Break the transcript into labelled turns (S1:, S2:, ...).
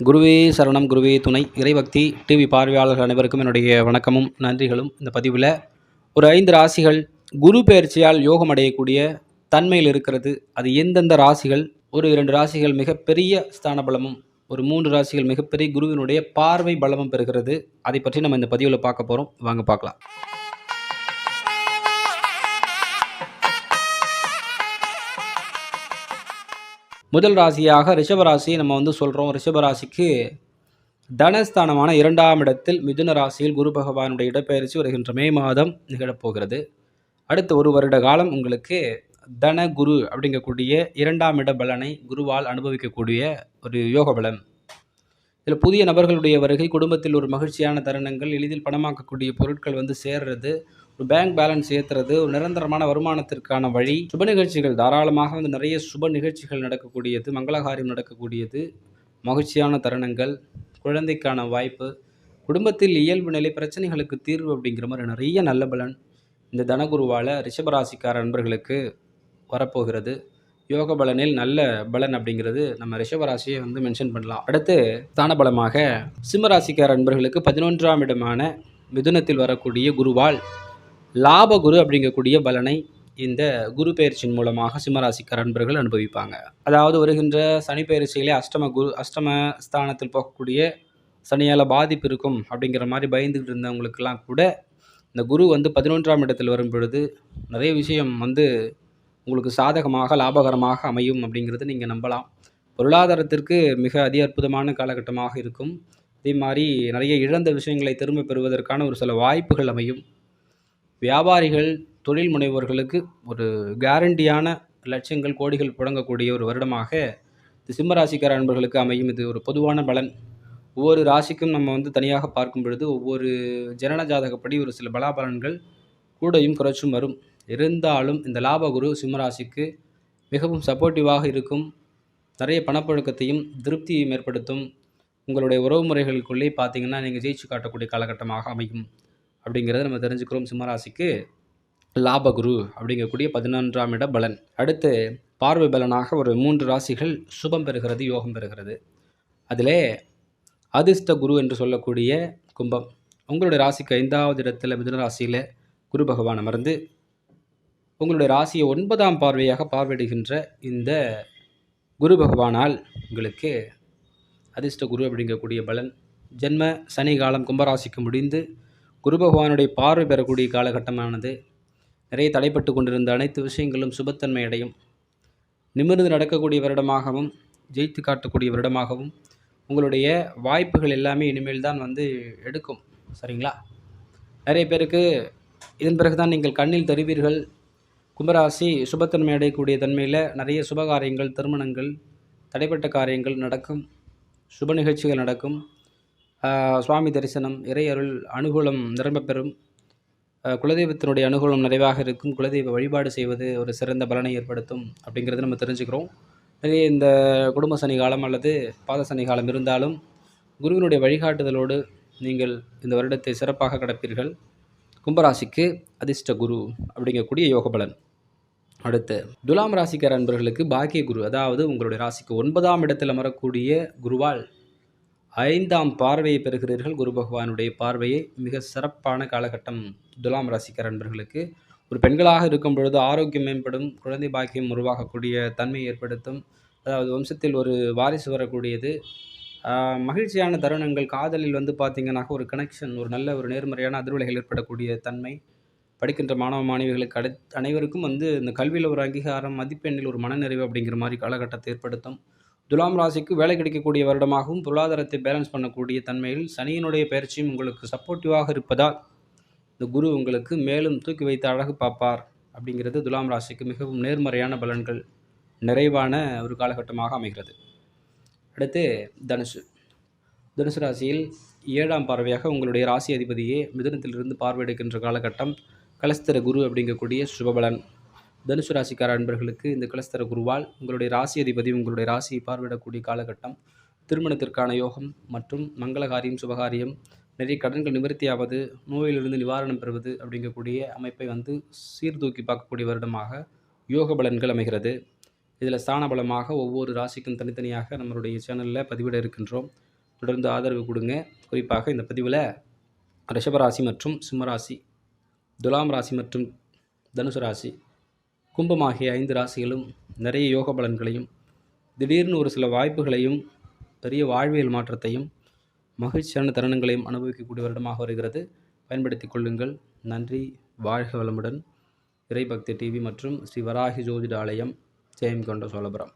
S1: குருவே சரணம் குருவே துணை. இறைபக்தி டிவி பார்வையாளர்கள் அனைவருக்கும் என்னுடைய வணக்கமும் நன்றிகளும். இந்த பதிவில் ஒரு ஐந்து ராசிகள் குரு பெயர்ச்சியால் யோகம் அடையக்கூடிய தன்மையில் இருக்கிறது. அது எந்தெந்த ராசிகள்? ஒரு இரண்டு ராசிகள் மிகப்பெரிய ஸ்தான பலமும் ஒரு மூன்று ராசிகள் மிகப்பெரிய குருவினுடைய பார்வை பலமும் பெறுகிறது. அதை பற்றி நம்ம இந்த பதிவில் பார்க்க போகிறோம் வாங்க பார்க்கலாம். முதல் ராசியாக ரிஷபராசியை நம்ம வந்து சொல்கிறோம் ரிஷபராசிக்கு தனஸ்தானமான இரண்டாம் இடத்தில் மிதுன ராசியில் குரு பகவானுடைய இடப்பெயர்ச்சி வருகின்ற மே மாதம் நிகழப்போகிறது. அடுத்த ஒரு வருட காலம் உங்களுக்கு தன குரு அப்படிங்கக்கூடிய இரண்டாம் இட பலனை குருவால் அனுபவிக்கக்கூடிய ஒரு யோக பலன். இதில் புதிய நபர்களுடைய வருகை குடும்பத்தில் ஒரு மகிழ்ச்சியான தருணங்கள் எளிதில் பணமாக்கக்கூடிய பொருட்கள் வந்து சேர்றது ஒரு பேங்க் பேலன்ஸ் ஏற்றுறது ஒரு நிரந்தரமான வருமானத்திற்கான வழி சுப நிகழ்ச்சிகள் தாராளமாக வந்து நிறைய சுப நிகழ்ச்சிகள் நடக்கக்கூடியது மங்களகாரியம் நடக்கக்கூடியது மகிழ்ச்சியான தருணங்கள் குழந்தைக்கான வாய்ப்பு குடும்பத்தில் இயல்பு நிலை பிரச்சனைகளுக்கு தீர்வு அப்படிங்கிற மாதிரி நிறைய நல்ல பலன் இந்த தனகுருவால் ரிஷபராசிக்கார நண்பர்களுக்கு வரப்போகிறது. யோக பலனில் நல்ல பலன் அப்படிங்கிறது நம்ம ரிஷபராசியை வந்து மென்ஷன் பண்ணலாம். அடுத்து ஸ்தான பலமாக சிம்மராசிக்கார நண்பர்களுக்கு பதினொன்றாம் இடமான மிதுனத்தில் வரக்கூடிய குருவால் லாபகுரு அப்படிங்கக்கூடிய பலனை இந்த குரு பயிற்சியின் மூலமாக சிம்மராசிக்கார அன்பர்கள் அனுபவிப்பாங்க. அதாவது வருகின்ற சனி பயிற்சியிலே அஷ்டம குரு அஷ்டம ஸ்தானத்தில் போகக்கூடிய சனியால் பாதிப்பு இருக்கும் அப்படிங்கிற மாதிரி பயந்துக்கிட்டு இருந்தவங்களுக்கெல்லாம் கூட இந்த குரு வந்து பதினொன்றாம் இடத்தில் வரும் பொழுது நிறைய விஷயம் வந்து உங்களுக்கு சாதகமாக லாபகரமாக அமையும் அப்படிங்கிறது நீங்கள் நம்பலாம். பொருளாதாரத்திற்கு மிக அதி அற்புதமான காலகட்டமாக இருக்கும். அதே மாதிரி நிறைய இழந்த விஷயங்களை திரும்ப பெறுவதற்கான ஒரு சில வாய்ப்புகள் அமையும். வியாபாரிகள் தொழில் முனைவோர்களுக்கு ஒரு கேரண்டியான லட்சங்கள் கோடிகள் புழங்கக்கூடிய ஒரு வருடமாக இந்த சிம்மராசிக்கார நண்பர்களுக்கு அமையும். இது ஒரு பொதுவான பலன். ஒவ்வொரு ராசிக்கும் நம்ம வந்து தனியாக பார்க்கும் பொழுது ஒவ்வொரு ஜனன ஜாதகப்படி ஒரு சில பலாபலன்கள் கூடையும் குறைச்சும் வரும். இருந்தாலும் இந்த லாபகுரு சிம்மராசிக்கு மிகவும் சப்போர்ட்டிவாக இருக்கும். நிறைய பணப்பழக்கத்தையும் திருப்தியையும் ஏற்படுத்தும். உங்களுடைய உறவு முறைகளுக்குள்ளே பார்த்தீங்கன்னா நீங்கள் ஜெயிச்சு காட்டக்கூடிய காலகட்டமாக அமையும். அப்படிங்கிறத நம்ம தெரிஞ்சுக்கிறோம் சிம்மராசிக்கு. லாபகுரு அப்படிங்கக்கூடிய பதினொன்றாம் இட பலன். அடுத்து பார்வை பலனாக ஒரு மூன்று ராசிகள் சுபம் பெறுகிறது யோகம் பெறுகிறது. அதிலே அதிர்ஷ்ட குரு என்று சொல்லக்கூடிய கும்பம். உங்களுடைய ராசிக்கு ஐந்தாவது இடத்தில் மிதுன ராசியில் குரு பகவான் அமர்ந்து உங்களுடைய ராசியை ஒன்பதாம் பார்வையாக பார்வையிடுகின்ற இந்த குரு பகவானால் உங்களுக்கு அதிர்ஷ்ட குரு அப்படிங்கக்கூடிய பலன். ஜென்ம சனி காலம் கும்பராசிக்கு முடிந்து குரு பகவானுடைய பார்வை பெறக்கூடிய காலகட்டமானது நிறைய தடைப்பட்டு கொண்டிருந்த அனைத்து விஷயங்களும் சுபத்தன்மை அடையும். நிமிர்ந்து நடக்கக்கூடிய வருடமாகவும் ஜெயித்து காட்டக்கூடிய வருடமாகவும் உங்களுடைய வாய்ப்புகள் எல்லாமே இனிமேல் தான் வந்து எடுக்கும். சரிங்களா? நிறைய பேருக்கு இதன் பிறகு தான் நீங்கள் கண்ணில் தருவீர்கள். கும்பராசி சுபத்தன்மை அடையக்கூடிய தன்மையில் நிறைய சுபகாரியங்கள் திருமணங்கள் தடைப்பட்ட காரியங்கள் நடக்கும். சுப நிகழ்ச்சிகள் நடக்கும். சுவாமி தரிசனம் இறையருள் அனுகூலம் நிரம்ப பெறும். குலதெய்வத்தினுடைய அனுகூலம் நிறைவாக இருக்கும். குலதெய்வ வழிபாடு செய்வது ஒரு சிறந்த பலனை ஏற்படுத்தும் அப்படிங்கிறத நம்ம தெரிஞ்சுக்கிறோம். நிறைய இந்த குடும்ப சனி காலம் அல்லது பாத சனி காலம் இருந்தாலும் குருவினுடைய வழிகாட்டுதலோடு நீங்கள் இந்த வருடத்தை சிறப்பாக கடப்பீர்கள். கும்பராசிக்கு அதிர்ஷ்ட குரு அப்படிங்கக்கூடிய யோக பலன் அடுத்து துலாம் ராசிக்கார அன்பர்களுக்கு பாக்கிய குரு அதாவது உங்களுடைய ராசிக்கு ஒன்பதாம் இடத்தில் அமரக்கூடிய குருவால் ஐந்தாம் பார்வையை பெறுகிறீர்கள். குரு பகவானுடைய பார்வையை மிக சிறப்பான காலகட்டம். துலாம் ராசிக்கார நண்பர்களுக்கு ஒரு பெண்களாக இருக்கும் பொழுது ஆரோக்கியம் மேம்படும் குழந்தை பாக்கியம் உருவாகக்கூடிய தன்மை ஏற்படுத்தும். அதாவது வம்சத்தில் ஒரு வாரிசு வரக்கூடியது. மகிழ்ச்சியான தருணங்கள் காதலில் வந்து பார்த்திங்கனாக்க ஒரு கனெக்ஷன் ஒரு நல்ல ஒரு நேர்மறையான அதிர்வலைகள் ஏற்படக்கூடிய தன்மை. படிக்கின்ற மாணவ மாணவிகளுக்கு அடு அனைவருக்கும் வந்து இந்த கல்வியில் ஒரு அங்கீகாரம் மதிப்பெண்ணில் ஒரு மனநிறைவு அப்படிங்கிற மாதிரி காலகட்டத்தை ஏற்படுத்தும். துலாம் ராசிக்கு வேலை கிடைக்கக்கூடிய வருடமாகவும் பொருளாதாரத்தை பேலன்ஸ் பண்ணக்கூடிய தன்மையில் சனியினுடைய பயிற்சியும் உங்களுக்கு சப்போர்ட்டிவாக இருப்பதால் இந்த குரு உங்களுக்கு மேலும் தூக்கி வைத்து அழகு பார்ப்பார். அப்படிங்கிறது துலாம் ராசிக்கு மிகவும் நேர்மறையான பலன்கள் நிறைவான ஒரு காலகட்டமாக அமைகிறது. அடுத்து தனுசு. தனுசு ராசியில் ஏழாம் பார்வையாக உங்களுடைய ராசி அதிபதியே மிதுனத்திலிருந்து பார்வையெடுக்கின்ற காலகட்டம் கலஸ்தர குரு அப்படிங்கக்கூடிய சுபபலன். தனுசு ராசிக்கார அன்பர்களுக்கு இந்த கலஸ்தர குருவால் உங்களுடைய ராசி அதிபதி உங்களுடைய ராசியை பார்வையிடக்கூடிய காலகட்டம் திருமணத்திற்கான யோகம் மற்றும் மங்களகாரியம் சுபகாரியம் நிறைய கடன்கள் நிவர்த்தியாவது நோயிலிருந்து நிவாரணம் பெறுவது அப்படிங்கக்கூடிய அமைப்பை வந்து சீர்தூக்கி பார்க்கக்கூடிய வருடமாக யோக பலன்கள் அமைகிறது. இதில் ஸ்தான பலமாக ஒவ்வொரு ராசிக்கும் தனித்தனியாக நம்மளுடைய சேனலில் பதிவிட இருக்கின்றோம். தொடர்ந்து ஆதரவு கொடுங்க. குறிப்பாக இந்த பதிவில் ரிஷபராசி மற்றும் சிம்மராசி துலாம் ராசி மற்றும் தனுசு ராசி கும்பமாகிய ஐந்து ராசிகளும் நிறைய யோக பலன்களையும் திடீர்னு ஒரு சில வாய்ப்புகளையும் பெரிய வாழ்வியல் மாற்றத்தையும் மகிழ்ச்சியான தருணங்களையும் அனுபவிக்கக்கூடிய வருடமாக வருகிறது. பயன்படுத்தி கொள்ளுங்கள். நன்றி. வாழ்க வளமுடன். இறைபக்தி டிவி மற்றும் ஸ்ரீ வராகி ஜோதிட ஆலயம் ஜெயம் கொண்ட சோழபுரம்.